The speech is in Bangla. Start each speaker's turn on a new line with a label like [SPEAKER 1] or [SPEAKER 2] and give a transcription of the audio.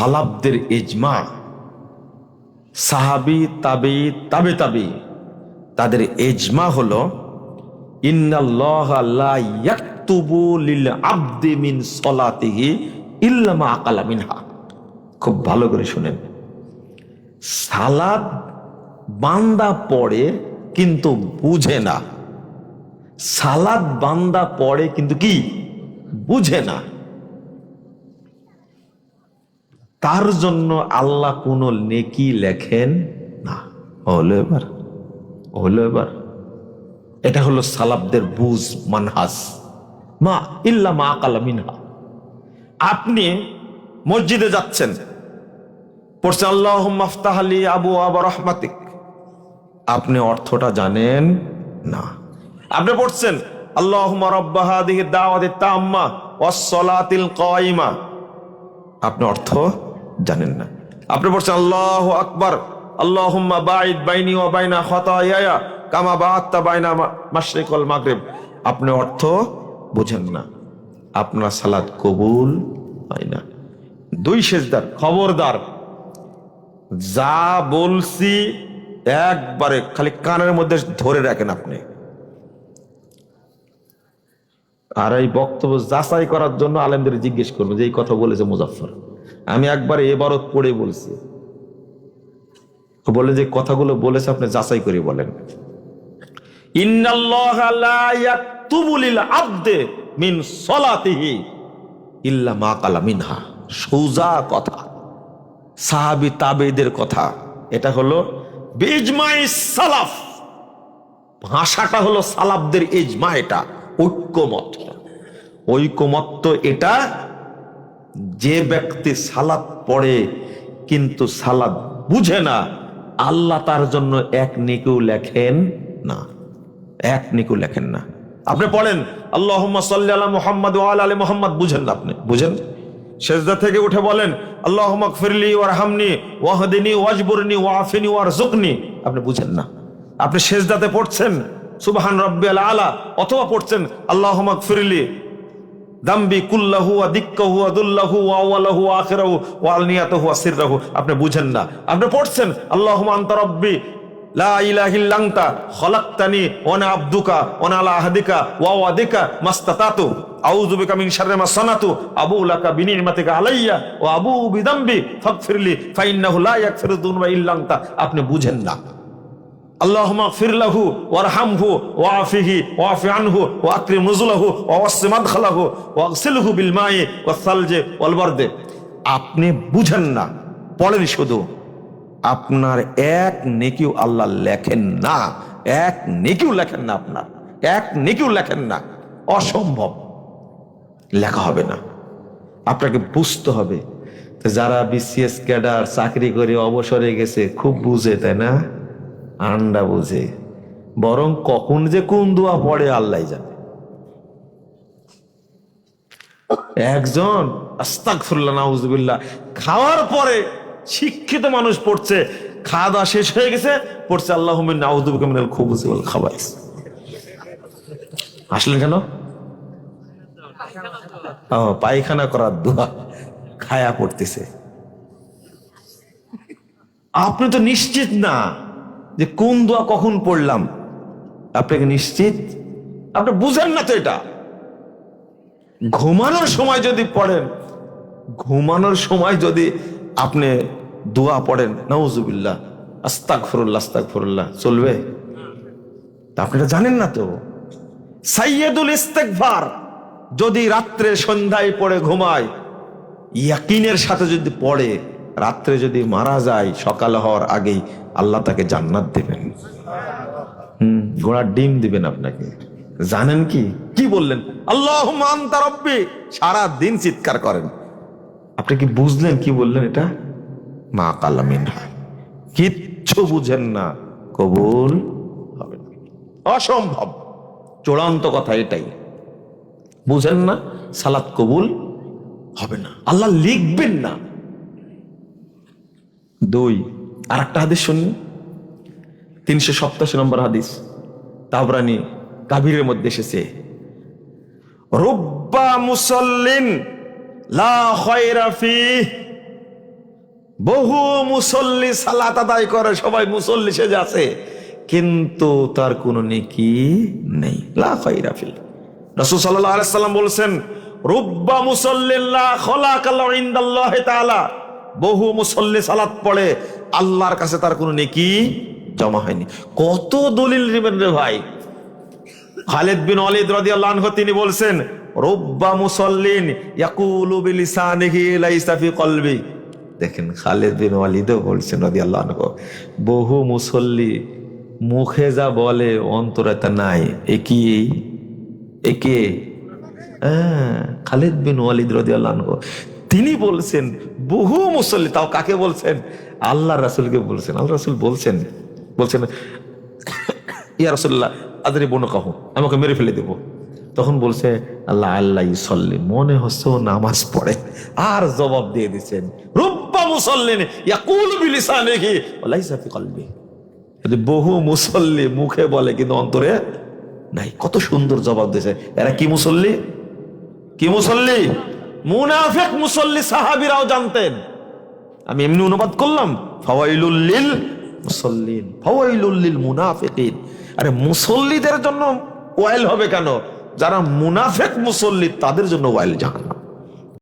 [SPEAKER 1] সালাবদের এজমা সাহাবি, তাবি, তাবে তাবি। তাদের এজমা হলো খুব ভালো করে শুনেন। সালাদ বান্দা পড়ে কিন্তু বুঝে না। সালাদ বান্দা পড়ে কিন্তু কি? বুঝে না। তার জন্য আল্লাহ কোনো নেকি লেখেন না। হলো এবার হলো এবার। এটা হলো সালাবদের বুজ মানহাস। মা ইল্লা মা আকালা মিনহা। আপনি মসজিদে যাচ্ছেন পড়ছে আল্লাহ মাফতাহ আলী আবু আবা রহমাতিক। আপনি অর্থটা জানেন না। আপনি পড়ছেন আল্লাহ তাম্মা আপনি অর্থ জানেন না। আপনি বলছেন, আল্লাহ আকবার, আল্লাহুম্মা বাইদ বাইনি ওয়া বাইনা খাতায়ায়া, কামা বাআত্তা বাইনা মাশরিক ওয়াল মাগরিব। আপনি অর্থ বুঝেন না। আপনার সালাত কবুল হয় না। দুই সেজদার, খবরদার। যা বলছি একবারে খালি কানের মধ্যে ধরে রাখেন আপনি। আর এই বক্তব্য যাচাই করার জন্য আলেমদের জিজ্ঞেস করব যে এই কথা বলেছে মুজাফর আমি একবার এবারত পড়ে বলছি। বলে যে কথাগুলো বলেছে, আপনি যাচাই করে বলেন। তাবেদের কথা। এটা হলো বেজমাই সালাফ। ভাষাটা হলো সালাফদের ইজমা এটা, ঐক্যমত। ঐক্যমত এটা যে ব্যক্তি সালাদ পড়ে, কিন্তু সালাদ বুঝে না, আল্লাহ তার জন্য এক নিকেও লেখেন না। এক নিকেও লেখেন না। আপনি পড়েন আল্লাহ সাল্লি আলা মোহাম্মদ আলী মোহাম্মদ। বুঝেন না আপনি, বুঝেন? সেজদা থেকে উঠে বলেন আল্লাহ ফিরলি ওয়ার হামনি ওয়াহদিনী, ওয়াজবুরনি ওয়াফিনি ওয়ার জুকনি আপনি বুঝেন না। আপনি সেজদাতে পড়ছেন, সুবহান রব্বিয়াল আলা, অথবা পড়ছেন আল্লাহ ফিরলি দাম্বি কুল্লাহু ওয়া দিক্কাহু ওয়া দুল্লাহু ওয়া আওয়ালাহু ওয়া আখিরাহু ওয়া আলনিয়াতাহু ওয়া আপনি বুঝেন না। আপনি পড়ছেন, আল্লাহুম্মা আনতা রাব্বি, লা ইলাহা ইল্লা আনতা, খলাকতানি, ওয়া আনা আবদুকা, ওয়া আনা আলা আহদিকা, ওয়া ওয়াদিকা মাস্তাতাতু, আউযু বিকা মিন শাররি মা সানাতু, আবু লাকা বিনিমাতিকা আলাইয়া, ওয়া আবু বিদাম্বি ফাগফিরলি, ফাইন্নাহু লা ইয়াগফিরু যুনুবা ইল্লা আনতা। আপনি বুঝেন না। আনহু বিল মায়ে আপনি বুঝেন না, পড়েন শুধু। আপনার এক নেকিউ আল্লাহ লেখেন না, এক নেকিউ লেখেন না আপনার। এক নেকিউ লেখেন না। অসম্ভব। লেখা হবে না। আপনাকে বুঝতে হবে। যারা বিসিএস ক্যাডার, চাকরি করে অবসরে গেছে, খুব বুঝে, তাই না? আন্ডা বুঝে। বরং কখন যে কোন দোয়া পড়ে আল্লাহ জানে। একজন নাউজুবিল্লাহ, খাওয়ার পরে শিক্ষিত মানুষ পড়ছে খাওয়া দাওয়া শেষ হয়ে গেছে, পড়ছে আল্লাহ নাউজুবিকা মিনাল খুবুজি ওয়াল খাবাইস। আসলেন কেন? পায়খানা করার দোয়া খায়া পড়তেছে। আপনি তো নিশ্চিত না যে কোন দোয়া কখন পড়লাম? আপনাকে নিশ্চিত? আপনি বুঝেন না তো এটা। ঘুমানোর সময় যদি পড়েন, ঘুমানোর সময় যদি আপনি দোয়া পড়েন নওজুবিল্লাহ আস্তাক ফরুল্লাহ আস্তাক ফরুল্লাহ চলবে? তা আপনি এটা জানেন না তো। সাইয়েদুল ইস্তেকভার যদি রাত্রে সন্ধ্যায় পড়ে ঘুমায়, ইয়াকিনের সাথে যদি পড়ে রাত্রে যদি মারা যায়, সকাল হওয়ার আগেই আল্লাহ তাকে জান্নাত দেবেন। হুম, ঘোড়ার ডিম দিবেন আপনাকে। জানেন কি? কি বললেন? আল্লাহ রব্বি। সারা দিন চিৎকার করেন। আপনি কি বুঝলেন কি বললেন এটা? মা কালামিন কিচ্ছু বুঝেন না। কবুল হবে না। অসম্ভব। চূড়ান্ত কথা এটাই। বুঝেন না সালাত কবুল হবে না। আল্লাহ লিখবেন না। দুই আর একটা হাদিস শুনি তিনশো সপ্তাশি নম্বর হাদিস। তাবরানি কাবিরের মধ্যে এসেছে। রুব্বা মুসল্লিন লা বহু মুসল্লি সালাত আদায় করে, সবাই মুসল্লি সেজে আছে। কিন্তু তার কোনো নেকি নেই। লা ফিল রাসূল সাল্লাল্লাহু আলাইহি বলেছেন, রুব্বা মুসাল্লিল্লাহ খলাকাল্লাহু ইনদাল্লাহি বহু মুসল্লি সালাত পড়ে আল্লাহর কাছে তার কোনো নেকি জমা হয়নি। কত দলিল নেবেন রে ভাই? খালেদ বিন ওয়ালিদ রাদিয়াল্লাহু আনহু তিনি বলছেন রুব্বা মুসল্লিন ইয়াকুলু বিলিসানিহি লাইসা ফি কলবি। দেখেন খালেদ বিন ওয়ালিদও বলছেন রাদিয়াল্লাহু আনহু বহু মুসল্লি মুখে যা বলে অন্তরে তা নাই। একই একে হ্যাঁ, খালেদ বিন ওয়ালিদ রাদিয়াল্লাহু আনহু। তিনি বলছেন, বহু মুসল্লি, তাও কাকে বলছেন? আল্লাহ রাসুলকে বলছেন। আল্লাহ রাসুল বলছেন বলছেন, ইয়া রাসুল্লাহ আদরি বোন কাহ আমাকে মেরে ফেলে দেব। তখন বলছে আল্লাহ আল্লাহ ইসল্লি মনে হচ্ছে ও নামাজ পড়ে। আর জবাব দিয়ে দিচ্ছেন, রুব্বা মুসল্লিন ইয়াকুল বিলিসানিহি ওয়ালাইসা ফি কলবি। বহু মুসল্লি মুখে বলে, কিন্তু অন্তরে নাই, কত সুন্দর জবাব দিয়েছে। এরা কি মুসল্লি? কি মুসল্লি? মুনাফিক মুসল্লি সাহাবিরাও জানতেন। আমি এমনি অনুবাদ করলাম ফাওয়াইলুল্লিল মুসল্লিন ফাওয়াইলুল্লিল মুনাফিকিন। আরে মুসল্লিদের জন্য ওয়াইল হবে কেন? যারা মুনাফেক মুসল্লি, তাদের জন্য ওয়াইল জাহান্নাম।